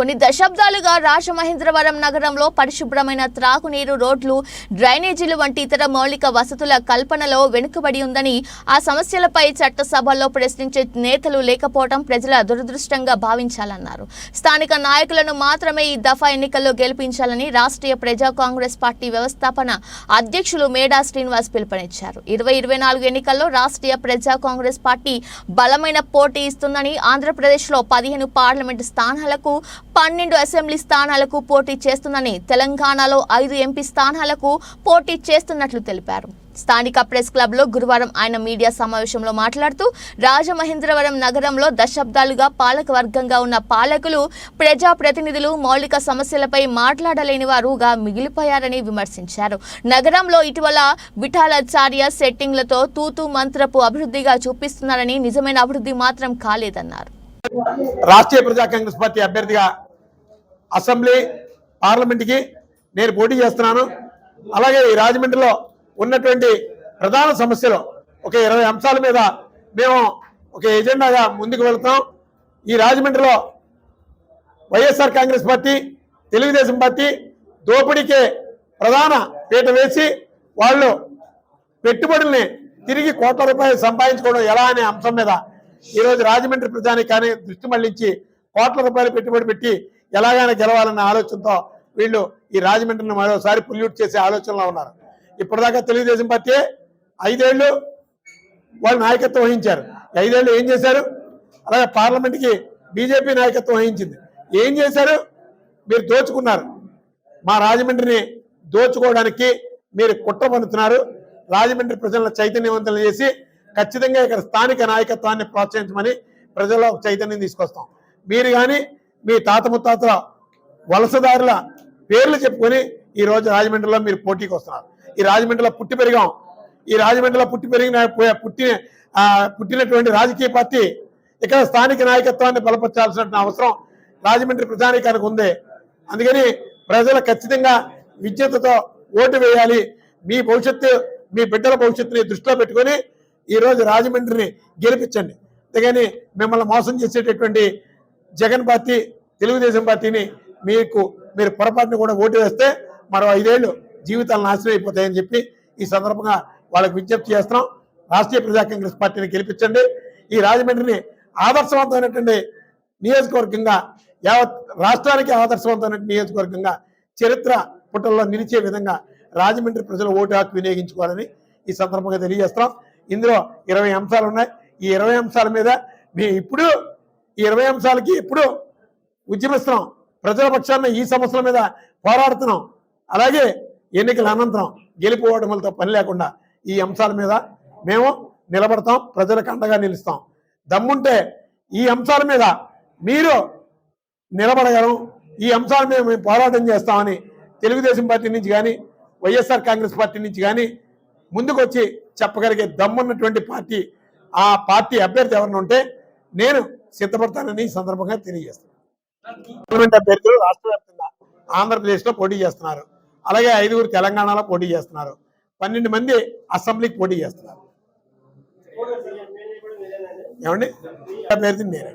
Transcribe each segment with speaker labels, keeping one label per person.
Speaker 1: కొన్ని దశాబ్దాలుగా రాజమహేంద్రవరం నగరంలో పరిశుభ్రమైన త్రాగునీరు రోడ్లు డ్రైనేజీలు వంటి ఇతర మౌలిక వసతుల కల్పనలో వెనుకబడి ఉందని ఆ సమస్యలపై చట్టసభల్లో ప్రశ్నించే నేతలు లేకపోవడం ప్రజల దురదృష్టంగా భావించాలన్నారు. స్థానిక నాయకులను మాత్రమే ఈ దఫా ఎన్నికల్లో గెలిపించాలని రాష్ట్రీయ ప్రజా కాంగ్రెస్ పార్టీ వ్యవస్థాపన అధ్యక్షులు మేడా శ్రీనివాస్ పిలుపునిచ్చారు. ఇరవై ఇరవై నాలుగు ఎన్నికల్లో రాష్ట్రీయ ప్రజా కాంగ్రెస్ పార్టీ బలమైన పోటీ ఇస్తుందని ఆంధ్రప్రదేశ్లో పదిహేను పార్లమెంటు స్థానాలకు పన్నెండు అసెంబ్లీ స్థానాలకు పోటీ చేస్తుందని తెలంగాణలో ఐదు ఎంపీ స్థానాలకు పోటీ చేస్తున్నట్లు తెలిపారు. స్థానిక ప్రెస్ క్లబ్లో గురువారం ఆయన మీడియా సమావేశంలో మాట్లాడుతూ రాజమహేంద్రవరం నగరంలో దశాబ్దాలుగా పాలక వర్గంగా ఉన్న పాలకులు ప్రజాప్రతినిధులు మౌలిక సమస్యలపై మాట్లాడలేని వారుగా మిగిలిపోయారని విమర్శించారు. నగరంలో ఇటీవల విఠాలాచార్య సెట్టింగ్లతో తూతూ మంత్రపు అభివృద్ధిగా చూపిస్తున్నారని నిజమైన అభివృద్ధి మాత్రం కాలేదన్నారు.
Speaker 2: రాష్ట్రీయ ప్రజా కాంగ్రెస్ పార్టీ అభ్యర్థిగా అసెంబ్లీ పార్లమెంట్కి నేను పోటీ చేస్తున్నాను. అలాగే ఈ రాజమండ్రిలో ఉన్నటువంటి ప్రధాన సమస్యలు ఒక ఇరవై అంశాల మీద మేము ఒక ఎజెండాగా ముందుకు వెళ్తాం. ఈ రాజమండ్రిలో YSR Congress party Telugu Desam party దోపిడీకే ప్రధాన పీట వేసి వాళ్ళు పెట్టుబడుల్ని తిరిగి కోట్ల రూపాయలు సంపాదించుకోవడం ఎలా అనే అంశం మీద ఈరోజు రాజమండ్రి ప్రజానికాన్ని దృష్టి మళ్ళించి కోట్ల రూపాయలు పెట్టుబడి పెట్టి ఎలాగైనా గెలవాలన్న ఆలోచనతో వీళ్ళు ఈ రాజమండ్రిని మరోసారి పొల్యూట్ చేసే ఆలోచనలో ఉన్నారు. ఇప్పటిదాకా తెలుగుదేశం పార్టీ ఐదేళ్ళు వాళ్ళు నాయకత్వం వహించారు. ఐదేళ్ళు ఏం చేశారు? అలాగే పార్లమెంట్కి బీజేపీ నాయకత్వం వహించింది. ఏం చేశారు? మీరు దోచుకున్నారు. మా రాజమండ్రిని దోచుకోవడానికి మీరు కుట్ర పన్నుతున్నారు. రాజమండ్రి ప్రజలను చైతన్యవంతులు చేసి ఖచ్చితంగా ఇక్కడ స్థానిక నాయకత్వాన్ని ప్రోత్సహించమని ప్రజల్లో చైతన్యం తీసుకొస్తాం. మీరు కానీ మీ తాత ముత్తాతల వలసదారుల పేర్లు చెప్పుకొని ఈ రోజు రాజమండ్రిలో మీరు పోటీకి వస్తున్నారు. ఈ రాజమండ్రిలో పుట్టి పెరిగాం. ఈ రాజమండ్రిలో పుట్టి పెరిగిన పోయే- పుట్టినటువంటి రాజకీయ పార్టీ ఇక్కడ స్థానిక నాయకత్వాన్ని బలపరచాల్సిన అవసరం రాజమండ్రి ప్రజానికానికి ఉంది. అందుకని ప్రజలు ఖచ్చితంగా విద్యుత్తుతో ఓటు వేయాలి. మీ భవిష్యత్తు మీ బిడ్డల భవిష్యత్తుని దృష్టిలో పెట్టుకొని ఈరోజు రాజమండ్రిని గెలిపించండి. అంతేగాని మిమ్మల్ని మోసం చేసేటటువంటి జగన్ పార్టీ తెలుగుదేశం పార్టీని మీకు మీరు పొరపాటును కూడా ఓటు వేస్తే మరో ఐదేళ్ళు జీవితాలు నాశనం అయిపోతాయని చెప్పి ఈ సందర్భంగా వాళ్ళకి విజ్ఞప్తి చేస్తున్నాం. రాష్ట్రీయ ప్రజా కాంగ్రెస్ పార్టీని గెలిపించండి. ఈ రాజమండ్రిని ఆదర్శవంతమైనటువంటి నియోజకవర్గంగా యావత్ రాష్ట్రానికి ఆదర్శవంతమైన నియోజకవర్గంగా చరిత్ర పుటల్లో నిలిచే విధంగా రాజమండ్రి ప్రజలు ఓటు హక్కు వినియోగించుకోవాలని ఈ సందర్భంగా తెలియజేస్తున్నాం. ఇందులో ఇరవై అంశాలు ఉన్నాయి. ఈ ఇరవై అంశాల మీద మేము ఇప్పుడు ఈ ఇరవై అంశాలకి ఎప్పుడు ఉద్యమిస్తున్నాం. ప్రజల పక్షాన ఈ సమస్యల మీద పోరాడుతున్నాం. అలాగే ఎన్నికల అనంతరం గెలుపు ఓటములతో పని లేకుండా ఈ అంశాల మీద మేము నిలబడతాం. ప్రజలకు అండగా నిలుస్తాం. దమ్ముంటే ఈ అంశాల మీద మీరు నిలబడగలం ఈ అంశాల మీద మేము పోరాటం చేస్తామని తెలుగుదేశం పార్టీ నుంచి కానీ వైఎస్ఆర్ కాంగ్రెస్ పార్టీ నుంచి కానీ ముందుకు వచ్చి చెప్పగలిగే దమ్మున్నటువంటి పార్టీ ఆ పార్టీ అభ్యర్థి ఎవరిని ఉంటే నేను సిద్ధపడతానని సందర్భంగా తెలియజేస్తాను పార్లమెంట్ అభ్యర్థులు రాష్ట్ర వ్యాప్తంగా ఆంధ్రప్రదేశ్లో పోటీ చేస్తున్నారు. అలాగే ఐదుగురు తెలంగాణలో పోటీ చేస్తున్నారు. పన్నెండు మంది అసెంబ్లీకి పోటీ చేస్తున్నారు. ఏమండి? అభ్యర్థి నేనే.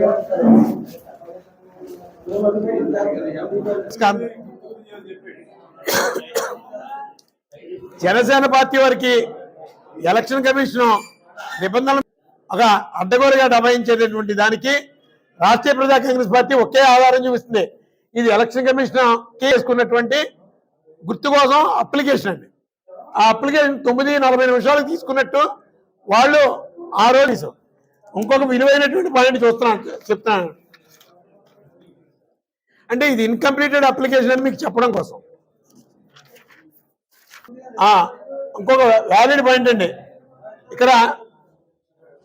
Speaker 2: నమస్కారం. జనసేన పార్టీ వారికి ఎలక్షన్ కమిషన్ నిబంధనలు ఒక అడ్డగోలుగా డబాయించేటటువంటి దానికి రాష్ట్రీయ ప్రజా కాంగ్రెస్ పార్టీ ఒకే ఆధారం చూపిస్తుంది. ఇది ఎలక్షన్ కమిషన్ చేసుకున్నటువంటి గుర్తు కోసం అప్లికేషన్ అండి. ఆ అప్లికేషన్ తొమ్మిది నలభై నిమిషాలు తీసుకున్నట్టు వాళ్ళు ఆ రోజు ఇంకొక విలువైనటువంటి పాయింట్ చూస్తున్నాను చెప్తున్నాను. అంటే ఇది ఇన్కంప్లీటెడ్ అప్లికేషన్ అని మీకు చెప్పడం కోసం. ఆ, ఇంకొక వ్యాలిడ్ పాయింట్ అండి. ఇక్కడ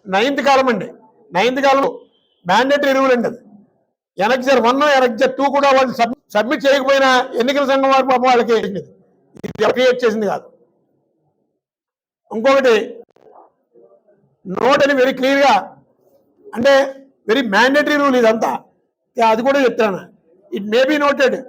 Speaker 2: నైన్త్ కాలం అండి. నైన్త్ కాలం మ్యాండేటరీ రూల్ అండి అది. ఎనక్జర్ వన్ ఎనక్జర్ టూ కూడా వాళ్ళు సబ్మిట్ చేయకపోయినా ఎన్నికల సంఘం వారి పాపం వాళ్ళకి ఇది క్రియేట్ చేసింది కాదు. ఇంకొకటి నోట్ అని వెరీ క్లియర్గా అంటే వెరీ మ్యాండేటరీ రూల్ ఇదంతా. అది కూడా చెప్తాను It may be noted